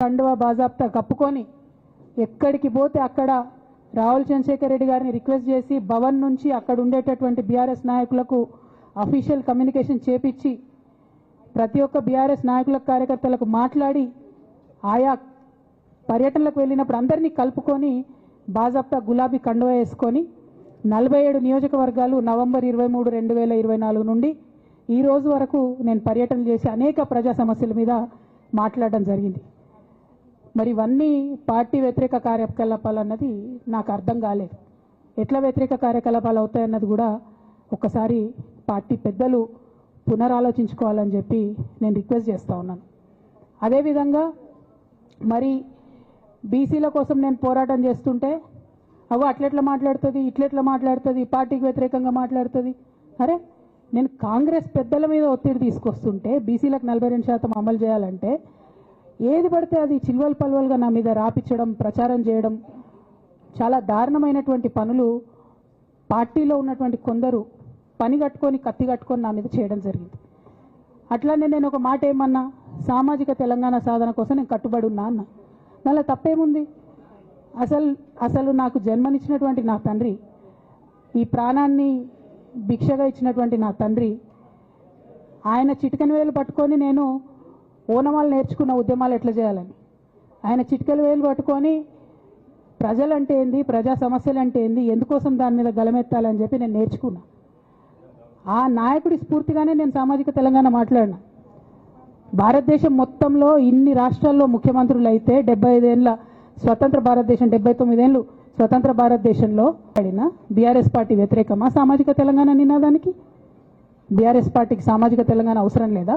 కండువా బాజాబ్తా కప్పుకొని ఎక్కడికి పోతే అక్కడ రాహుల్ చంద్రశేఖర్ రెడ్డి గారిని రిక్వెస్ట్ చేసి భవన్ నుంచి అక్కడ ఉండేటటువంటి బీఆర్ఎస్ నాయకులకు అఫీషియల్ కమ్యూనికేషన్ చేపించి ప్రతి ఒక్క బీఆర్ఎస్ నాయకులకు కార్యకర్తలకు మాట్లాడి ఆయా పర్యటనలకు వెళ్ళినప్పుడు అందరినీ కలుపుకొని బాజాబ్తా గులాబీ కండువా వేసుకొని నలభై ఏడు నియోజకవర్గాలు నవంబర్ ఇరవై మూడు రెండు వేల ఇరవై నాలుగు నుండి ఈ రోజు వరకు నేను పర్యటన చేసి అనేక ప్రజా సమస్యల మీద మాట్లాడడం జరిగింది. మరి ఇవన్నీ పార్టీ వ్యతిరేక కార్యకలాపాలు అన్నది నాకు అర్థం కాలేదు. ఎట్లా వ్యతిరేక కార్యకలాపాలు అవుతాయన్నది కూడా ఒకసారి పార్టీ పెద్దలు పునరాలోచించుకోవాలని చెప్పి నేను రిక్వెస్ట్ చేస్తూ ఉన్నాను. అదేవిధంగా మరి బీసీల కోసం నేను పోరాటం చేస్తుంటే అవు అట్లెట్లా మాట్లాడుతుంది ఇట్లెట్లా మాట్లాడుతుంది పార్టీకి వ్యతిరేకంగా మాట్లాడుతుంది? అరే నేను కాంగ్రెస్ పెద్దల మీద ఒత్తిడి తీసుకొస్తుంటే బీసీలకు నలభై రెండు శాతం అమలు చేయాలంటే ఏది పడితే అది చిల్వల్ పల్వల్గా నా మీద రాపించడం ప్రచారం చేయడం చాలా దారుణమైనటువంటి పనులు పార్టీలో ఉన్నటువంటి కొందరు పని కట్టుకొని కత్తి కట్టుకొని నా మీద చేయడం జరిగింది. అట్లానే నేను ఒక మాట ఏమన్నా సామాజిక తెలంగాణ సాధన కోసం నేను కట్టుబడి ఉన్నా అన్న. దానిలో తప్పేముంది? అసలు అసలు నాకు జన్మనిచ్చినటువంటి నా తండ్రి ఈ ప్రాణాన్ని భిక్షగా ఇచ్చినటువంటి నా తండ్రి ఆయన చిటికెన వేలు పట్టుకొని నేను ఓనమాలు నేర్చుకున్న ఉద్యమాలు ఎట్లా చేయాలని? ఆయన చిట్కలు వేలు పట్టుకొని ప్రజలంటే ఏంది ప్రజా సమస్యలు అంటే ఏంది ఎందుకోసం దాని మీద గలమెత్తాలని చెప్పి నేను నేర్చుకున్నా. ఆ నాయకుడి స్ఫూర్తిగానే నేను సామాజిక తెలంగాణ మాట్లాడినా. భారతదేశం మొత్తంలో ఇన్ని రాష్ట్రాల్లో ముఖ్యమంత్రులు అయితే డెబ్బై ఐదేళ్ళ స్వతంత్ర భారతదేశం డెబ్బై తొమ్మిదేళ్ళు స్వతంత్ర భారతదేశంలో పడిన బీఆర్ఎస్ పార్టీ వ్యతిరేకమా సామాజిక తెలంగాణ నినాదానికి? బీఆర్ఎస్ పార్టీకి సామాజిక తెలంగాణ అవసరం లేదా?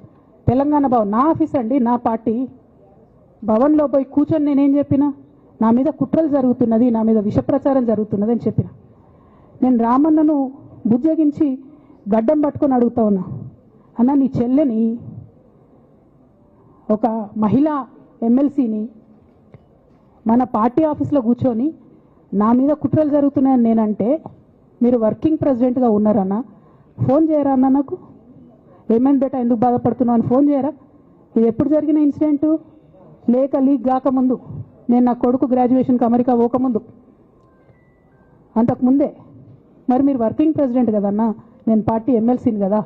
తెలంగాణ భవన్ నా ఆఫీస్ అండి నా పార్టీ. భవన్లో పోయి కూర్చొని నేనేం చెప్పిన? నా మీద కుట్రలు జరుగుతున్నది నా మీద విషప్రచారం జరుగుతున్నది అని చెప్పిన. నేను రామన్నను బుజ్జగించి గడ్డం పట్టుకొని అడుగుతా ఉన్నా. అన్న నీ చెల్లెని ఒక మహిళా ఎమ్మెల్సీని మన పార్టీ ఆఫీస్లో కూర్చొని నా మీద కుట్రలు జరుగుతున్నాయని నేనంటే మీరు వర్కింగ్ ప్రెసిడెంట్గా ఉన్నారన్న? ఫోన్ చేయరా అన్న నాకు? ఏమైంది బేటా? ఎందుకు బాధపడుతున్నావు అని ఫోన్ చేయరా? ఇది ఎప్పుడు జరిగిన ఇన్సిడెంటు? లేక లీక్ కాకముందు? నేను నా కొడుకు గ్రాడ్యుయేషన్కి అమెరికా పోకముందు? అంతకుముందే మరి మీరు వర్కింగ్ ప్రెసిడెంట్ కదన్నా? నేను పార్టీ ఎమ్మెల్సీని కదా?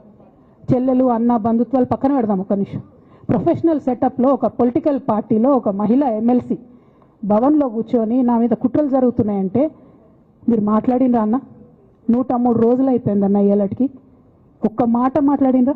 చెల్లెలు అన్న బంధుత్వాలు పక్కన పెడదాం ఒక నిమిషం. ప్రొఫెషనల్ సెటప్లో ఒక పొలిటికల్ పార్టీలో ఒక మహిళ ఎమ్మెల్సీ భవన్లో కూర్చొని నా మీద కుట్రలు జరుగుతున్నాయంటే మీరు మాట్లాడినరా అన్న? నూట మూడు రోజులు అయిపోయిందన్న ఇయ్యాలటికి ఒక్క మాట మాట్లాడినరా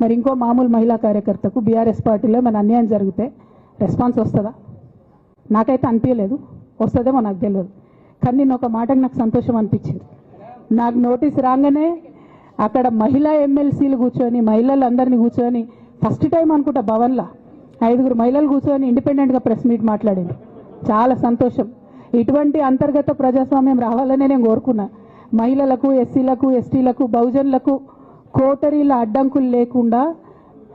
మరి ఇంకో మామూలు మహిళా కార్యకర్తకు బీఆర్ఎస్ పార్టీలో మన అన్యాయం జరిగితే రెస్పాన్స్ వస్తుందా? నాకైతే అనిపించలేదు వస్తుందేమో నాకు తెలియదు. కానీ నేను ఒక మాటకు నాకు సంతోషం అనిపించింది. నాకు నోటీస్ రాగానే అక్కడ మహిళా ఎమ్మెల్సీలు కూర్చొని మహిళలందరినీ కూర్చొని ఫస్ట్ టైం అనుకుంటా భవన్లో ఐదుగురు మహిళలు కూర్చొని ఇండిపెండెంట్గా ప్రెస్ మీట్ మాట్లాడింది. చాలా సంతోషం. ఇటువంటి అంతర్గత ప్రజాస్వామ్యం రావాలనే నేను కోరుకున్నా. మహిళలకు ఎస్సీలకు ఎస్టీలకు బహుజనులకు కోటరీల అడ్డంకులు లేకుండా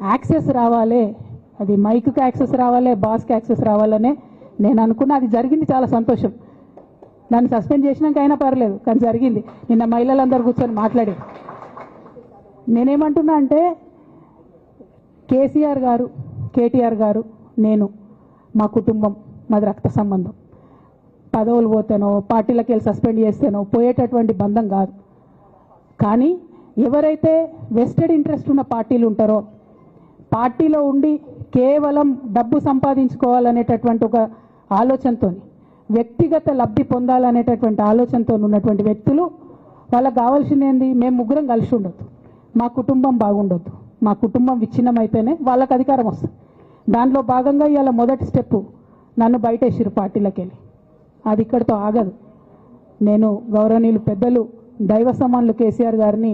యాక్సెస్ రావాలి. అది మైక్కి యాక్సెస్ రావాలి బాస్కి యాక్సెస్ రావాలనే నేను అనుకున్నా. అది జరిగింది చాలా సంతోషం. నన్ను సస్పెండ్ చేసినాక అయినా పర్లేదు కానీ జరిగింది. నిన్న మహిళలందరూ కూర్చొని మాట్లాడారు. నేనేమంటున్నా అంటే కేసీఆర్ గారు కేటీఆర్ గారు నేను మా కుటుంబం మాది రక్త సంబంధం. పదవులు పోతేనో పార్టీలకు వెళ్ళి సస్పెండ్ చేస్తేనో పోయేటటువంటి బంధం కాదు. కానీ ఎవరైతే వెస్టెడ్ ఇంట్రెస్ట్ ఉన్న పార్టీలు ఉంటారో పార్టీలో ఉండి కేవలం డబ్బు సంపాదించుకోవాలనేటటువంటి ఒక ఆలోచనతో వ్యక్తిగత లబ్ధి పొందాలనేటటువంటి ఆలోచనతో ఉన్నటువంటి వ్యక్తులు వాళ్ళకి కావాల్సింది ఏంది? మేము ముగ్గురం కలిసి ఉండొద్దు. మా కుటుంబం బాగుండొద్దు. మా కుటుంబం విచ్ఛిన్నమైతేనే వాళ్ళకి అధికారం వస్తుంది. దాంట్లో భాగంగా ఇవాళ మొదటి స్టెప్పు నన్ను బయటేసిరు పార్టీలకు వెళ్ళి అది ఇక్కడితో ఆగదు. నేను గౌరవనీయులు పెద్దలు దైవ సమానులు కేసీఆర్ గారిని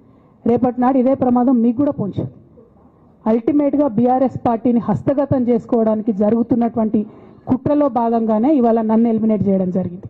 రేపటి నాడు ఇదే ప్రమాదం మీకు కూడా పొంచుంది అల్టిమేట్గా బీఆర్ఎస్ పార్టీని హస్తగతం చేసుకోవడానికి జరుగుతున్నటువంటి కుట్రలో భాగంగానే ఇవాళ నన్ను ఎలిమినేట్ చేయడం జరిగింది.